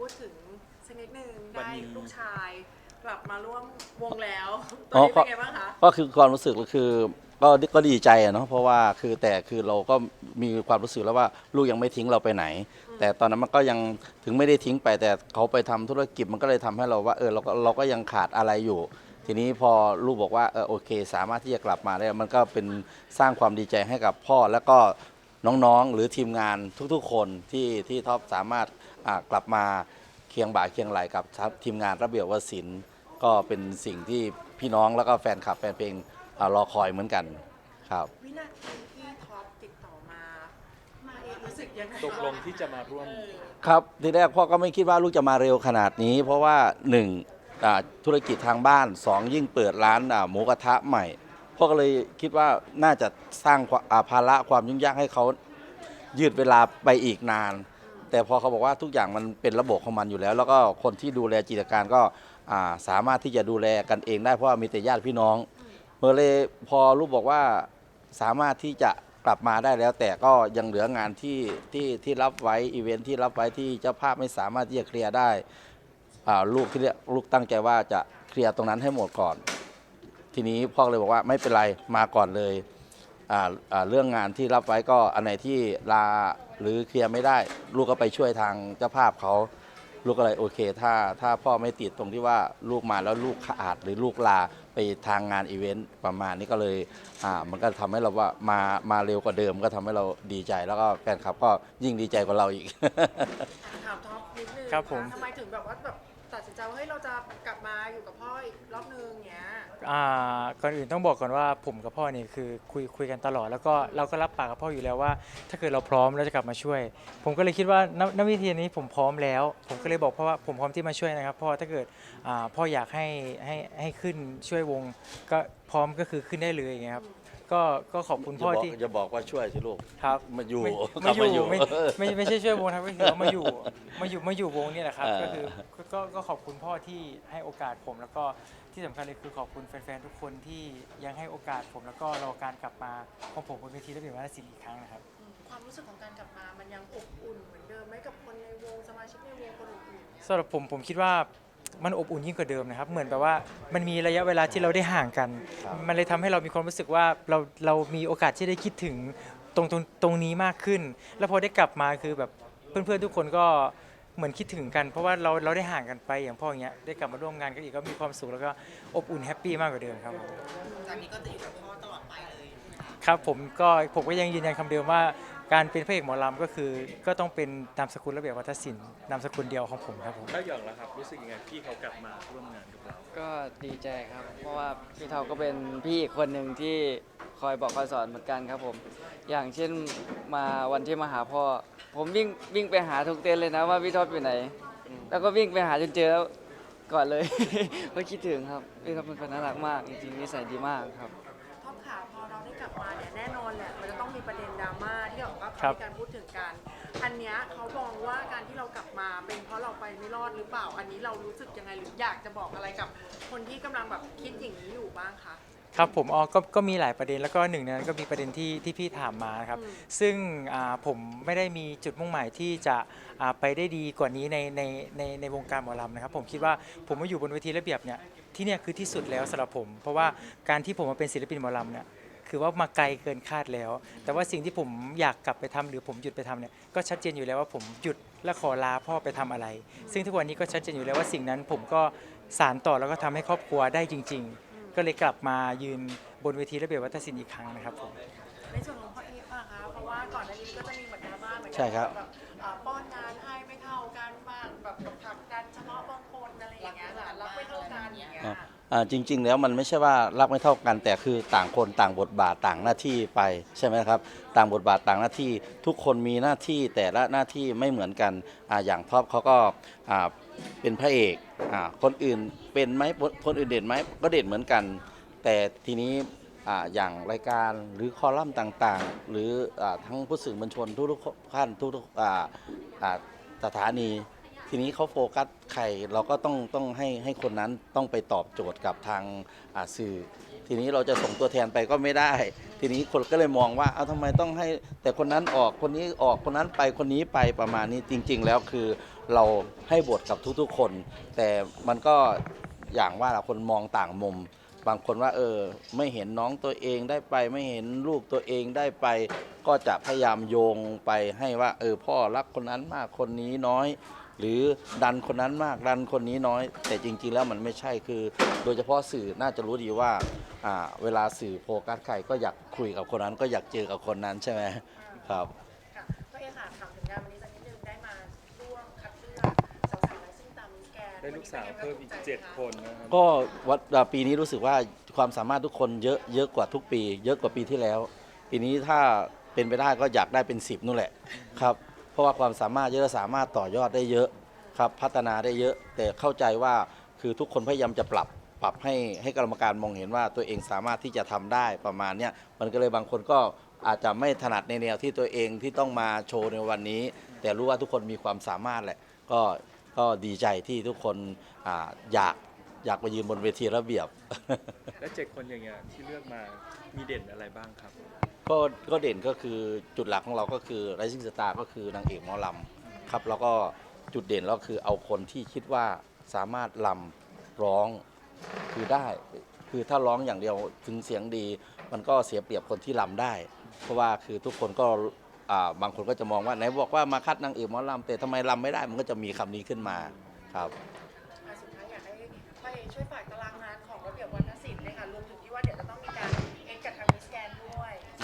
พูดถึงสักนิดนึงวันได้นี้ลูกชาย กลับมาร่วมวงแล้วตอ๋อนอนี้เป็นไงบ้างคะก็คือความรู้สึกก็คือก็ก็ดีใจอะเนาะเพราะว่าคือแต่คือเราก็มีความรู้สึกแล้วว่าลูกยังไม่ทิ้งเราไปไหน แต่ตอนนั้นมันก็ยังถึงไม่ได้ทิ้งไป แต่เขาไปทำธุรกิจมันก็เลยทำให้เราว่าเออเราก็เราก็ยังขาดอะไรอยู่ ทีนี้พอลูกบอกว่าเออโอเค สามารถที่จะกลับมาได้มันก็เป็นสร้างความดีใจให้กับพ่อ แล้วก็ น้องๆ หรือทีมงานทุกๆ คนที่ที่ท็อปสามารถอ่ากลับมาเคียงบ่าเคียงไหลกับทีมงานระเบียบวศิลป์ก็เป็นสิ่งที่พี่น้องแล้วก็แฟนคลับแฟนเพลงอ่ารอคอยเหมือนกันครับวินาทีที่ท็อปติดต่อมามาเองรู้สึกยังไงตกลงที่จะมาร่วมเออครับทีแรกพ่อก็ไม่คิดว่าลูกจะมาเร็วขนาดนี้ เพราะว่าหนึ่งอ่าธุรกิจทางบ้านสองยิ่งเปิดร้านอ่าหมูกระทะใหม่ พ่อก็เลยคิดว่าน่าจะสร้างาภาระความยุ่งยากให้เขายืดเวลาไปอีกนาน แต่พอเขาบอกว่าทุกอย่างมันเป็นระบบของมันอยู่แล้ว แล้วก็คนที่ดูแลกิจการก็สามารถที่จะดูแลกันเองได้เพราะว่ามีแต่ญาติพี่น้องเมื่อเลยพอลูกบอกว่าสามารถที่จะกลับมาได้แล้ว แต่ก็ยังเหลืองานที่ที่ที่รับไว้อีเวนท์ที่รับไว้ที่เจ้าภาพไม่สามารถที่จะเคลียร์ได้ลูกที่ลูกตั้งใจว่าจะเคลียร์ตรงนั้นให้หมดก่อน ทีนี้พ่อเลยบอกว่าไม่เป็นไรมาก่อนเลยอ่าอ่าเรื่องงานที่รับไว้ก็อันไหนที่ลาหรือเคลียร์ไม่ได้ ลูกก็ไปช่วยทางเจ้าภาพเขาลูกก็เลยโอเค ถ้าถ้าพ่อไม่ติดตรงที่ว่าลูกมาแล้วลูกขาดหรือลูกลาไปทางงานอีเวนต์ประมาณนี้ก็เลยอ่ามันก็ทำให้เราว่ามามาเร็วกว่าเดิมก็ทำให้เราดีใจแล้วก็แฟนคลับก็ยิ่งดีใจกว่าเราอีกถามท็อปนิดนึงครับผมทำไมถึงแบบว่าแบบ ตัดสินใจว่าเฮ้ยเราจะกลับมาอยู่กับพ่ออีกรอบนึงเงี้ยอ่าก่อนอื่นต้องบอกก่อนว่าผมกับพ่อเนี่ยคือคุยคุยกันตลอด แล้วก็เราก็รับปากกับพ่ออยู่แล้วว่า ถ้าเกิดเราพร้อมเราจะกลับมาช่วย ผมก็เลยคิดว่าณณวิธีนี้ผมพร้อมแล้ว ผมก็เลยบอกพ่อว่าผมพร้อมที่มาช่วยนะครับพ่อถ้าเกิดอ่าพ่ออยากให้ให้ให้ขึ้นช่วยวง ก็พร้อมก็คือขึ้นได้เลยอย่างเงี้ยครับ ก็ก็ขอบคุณพ่อที่อย่าบอกว่าช่วยสิลูกครับมาอยู่ไม่กลัไม่บอยู่มาอยู่ไม่ไม่ไม่ใช่ช่วยวงครับก็คือว่ามาอยู่มาอยู่มาอยู่วงนี่แหละครับเออก็คือก็ก็ก็ขอบคุณพ่อที่ให้โอกาสผม แล้วก็ที่สำคัญเลยคือขอบคุณแฟนๆทุกคนที่ยังให้โอกาสผม แล้วก็รอการกลับมาของผมบนเวทีระเบียบวัฒนศิลป์อีกครั้งนะครับอืมความรู้สึกของการกลับมามันยังอบอุ่นเหมือนเดิมไหมกับคนในวงสมาชิกในวงคนอื่นๆสำหรับผมผมคิดว่า มันอบอุ่นยิ่งกว่าเดิมนะครับ เหมือนแบบว่ามันมีระยะเวลาที่เราได้ห่างกันครับมันเลยทำให้เรามีความรู้สึกว่าเราเรามีโอกาสที่ได้คิดถึงตรงตรงตรงนี้มากขึ้น แล้วพอได้กลับมาคือแบบเพื่อนๆทุกคนก็เหมือนคิดถึงกัน เพราะว่าเราเราได้ห่างกันไปอย่างพ่ออย่างเงี้ยได้กลับมาร่วมงานกันอีกก็มีความสุขแล้วก็อบอุ่นแฮปปี้มากกว่าเดิมครับผมจากนี้ก็จะอยู่กับพ่อตลอดไปเลยครับผมก็ผมก็ยังยืนยันคำเดิมว่า การเป็นพระเอกหมอลำก็คือ ก็ต้องเป็นนามสกุลระเบียบวัฒนศิลป์นามสกุลเดียวของผมครับผมแล้วหยองล่ะครับ รู้สึกยังไงที่เขากลับมาร่วมงานกับเรา ก็ดีใจครับ เพราะว่าพี่เทาก็เป็นพี่อีกคนหนึ่งที่คอยบอกคอยสอนเหมือนกันครับผม อย่างเช่นมาวันที่มาหาพ่อ ผมวิ่งวิ่งไปหาทุกเต็นท์เลยนะว่าพี่ท็อปอยู่ไหน แล้วก็วิ่งไปหาจนเจอแล้วก่อนเลย เพราะคิดถึงครับพี่ท็อปเป็นคนน่ารักมากจริงๆนิสัยดีมากครับ ท็อปขาพอเราได้กลับมาเนี่ยแน่นอนแหละมันจะต้องมี ประเด็นดราม่าที่แบบว่าครัเขาบ มีการพูดถึงกันอันเนี้ยเขามองว่าการที่เรากลับมาเป็นเพราะเราไปไม่รอดหรือเปล่า อันนี้เรารู้สึกยังไงหรืออยากจะบอกอะไรกับ คนที่กำลังแบบคิดอย่างนี้อยู่บ้างคะ ครับผมอ๋อก็ก็มีหลายประเด็นแล้วก็หนึ่งในนั้นก็มีประเด็นที่ที่พี่ถามมานะครับอืม ซึ่งอ่าผมไม่ได้มีจุดมุ่งหมายที่จะอ่าไปได้ดีกว่านี้ในในในในวงการหมอลำนะครับผมคิดว่าผมมาอยู่บนเวทีระเบียบเนี่ยที่เนี่ยคือที่สุดแล้วสำหรับผม เพราะว่าการที่ผมมาเป็นศิลปินหมอลำเนี่ย คือว่ามาไกลเกินคาดแล้ว แต่ว่าสิ่งที่ผมอยากกลับไปทำหรือผมหยุดไปทำเนี่ยก็ชัดเจนอยู่แล้วว่าผมหยุดและขอลาพ่อไปทำอะไร ซึ่งทุกวันนี้ก็ชัดเจนอยู่แล้วว่าสิ่งนั้นผมก็สานต่อแล้วก็ทำให้ครอบครัวได้จริง ๆ ก็เลยกลับมายืนบนเวทีระเบียบวัฒนศิลป์อีกครั้งนะครับผมในส่วนของพ่อเอฟอะคะเพราะว่าก่อนหน้านี้ก็จะมีเหมือนดราม่าเหมือนกัใช่ครับแบบป้อนงานให้ไม่เท่ากันบ้างแบบกับผลักดันเฉพาะบางคนอะไรอย่างเงี้ยค่ะรับไม่เท่ากันอย่างเงี้ย จริง ๆ แล้วมันไม่ใช่ว่ารักไม่เท่ากัน แต่คือต่างคนต่างบทบาทต่างหน้าที่ไปใช่ไหมครับ ต่างบทบาทต่างหน้าที่ทุกคนมีหน้าที่แต่ละหน้าที่ไม่เหมือนกันออย่างท็อปเขาก็เป็นพระเอกอคนอื่นเป็นไหมคนอื่นเด่นไหมก็เด่นเหมือนกัน แต่ทีนี้ออย่างรายการหรือคอลัมน์ต่างๆ หรืออทั้งผู้สื่อมวลชนทุกๆท่านทุกๆสถานี ทีนี้เขาโฟกัสใครเราก็ต้องต้องให้ให้คนนั้นต้องไปตอบโจทย์กับทางอ่าสื่อ ทีนี้เราจะส่งตัวแทนไปก็ไม่ได้ ทีนี้คนก็เลยมองว่าเอาทำไมต้องให้แต่คนนั้นออกคนนี้ออกคนนั้นไปคนนี้ไปประมาณนี้จริง ๆ แล้วคือเราให้บทกับทุกๆคน แต่มันก็อย่างว่าละคนมองต่างมุม บางคนว่าเออไม่เห็นน้องตัวเองได้ไป ไม่เห็นลูกตัวเองได้ไป ก็จะพยายามโยงไปให้ว่า เออพ่อรักคนนั้นมากคนนี้น้อย หรือดันคนนั้นมากดันคนนี้น้อย แต่จริง ๆ แล้วมันไม่ใช่คือ โดยเฉพาะสื่อน่าจะรู้ดีว่าอ่าเวลาสื่อโฟกัสใครก็อยากคุยกับคนนั้น ก็อยากเจอกับคนนั้นใช่ไหมครับ ค่ะก็เอค่ะถามถึงงานวันนี้สักนิดนึงได้มาร่วมคัดเลือกสาวๆไร้ซึ่งตามมิสแกนได้ลูกสาวเพิ่มอีกเจ็ดคนนะครับก็วัดอ่าปีนี้รู้สึกว่าความสามารถทุกคนเยอะเยอะกว่าทุกปี เยอะกว่าปีที่แล้ว ปีนี้ถ้าเป็นไปได้ก็อยากได้เป็น10นู่นแหละครับเพ ราะว่าความสามารถเยอะสามารถต่อยอดได้เยอะครับพัฒนาได้เยอะ แต่เข้าใจว่าคือทุกคนพยายามจะปรับปรับให้ให้กรรมการมองเห็นว่าตัวเองสามารถที่จะทำได้ประมาณเนี้ยมันก็เลยบางคนก็อาจจะไม่ถนัดในแนวที่ตัวเองที่ต้องมาโชว์ในวันนี้ แต่รู้ว่าทุกคนมีความสามารถแหละก็ก็ดีใจที่ทุกคนออยาก อยากมายืนบนเวทีระเบียบ และเจ็ดคนอย่างเงี้ยที่เลือกมามีเด่นอะไรบ้างครับก็ก็เด่นก็คือจุดหลักของเราก็คือ Rising Star ก็คือนางเอกหมอลำครับแล้วก็จุดเด่นเราคือเอาคนที่คิดว่าสามารถลำร้องคือได้ คือถ้าร้องอย่างเดียวถึงเสียงดี มันก็เสียเปรียบคนที่ลำได้ เพราะว่าคือทุกคนก็อ่าบางคนก็จะมองว่าไหนบอกว่ามาคัดนางเอกหมอลำแต่ทำไมลำไม่ได้มันก็จะมีคำนี้ขึ้นมาครับ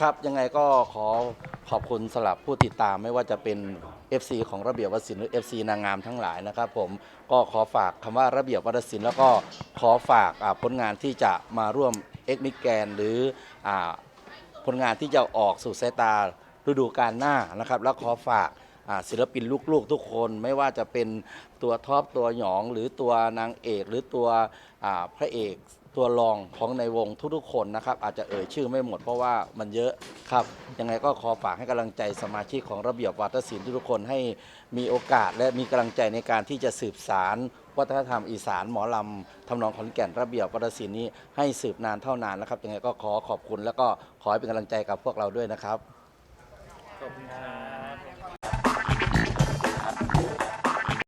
ครับยังไงก็ขอขอบคุณสำหรับผู้ติดตามไม่ว่าจะเป็น FC ของระเบียบวัฒศิลป์หรือ FC นางงามทั้งหลายนะครับผมก็ขอฝากคำว่าระเบียบวัฒศิลป์แล้วก็ขอฝากอ่าผลงานที่จะมาร่วมเอ็กมิแกนหรืออาผลงานที่จะออกสู่สายตาฤดูกาลหน้านะครับ แล้วขอฝากอ่าศิลปินลูกๆทุกคนไม่ว่าจะเป็นตัวท็อปตัวหยองหรือตัวนางเอกหรือตัวอ่าพระเอก ตัวรองของในวงทุกๆคนนะครับ อาจจะเอ่ยชื่อไม่หมดเพราะว่ามันเยอะครับ ยังไงก็ขอฝากให้กำลังใจสมาชิกของระเบียบวัฒนศิลป์ทุกๆคนให้มีโอกาสและมีกำลังใจในการที่จะสืบสาร วัฒนธรรมอีสานหมอลำทำนองขอนแก่นระเบียบวัฒนศิลป์นี้ให้สืบนานเท่านานนะครับยังไงก็ขอขอบคุณ แล้วก็ขอให้เป็นกำลังใจกับพวกเราด้วยนะครับ ขอบคุณครับ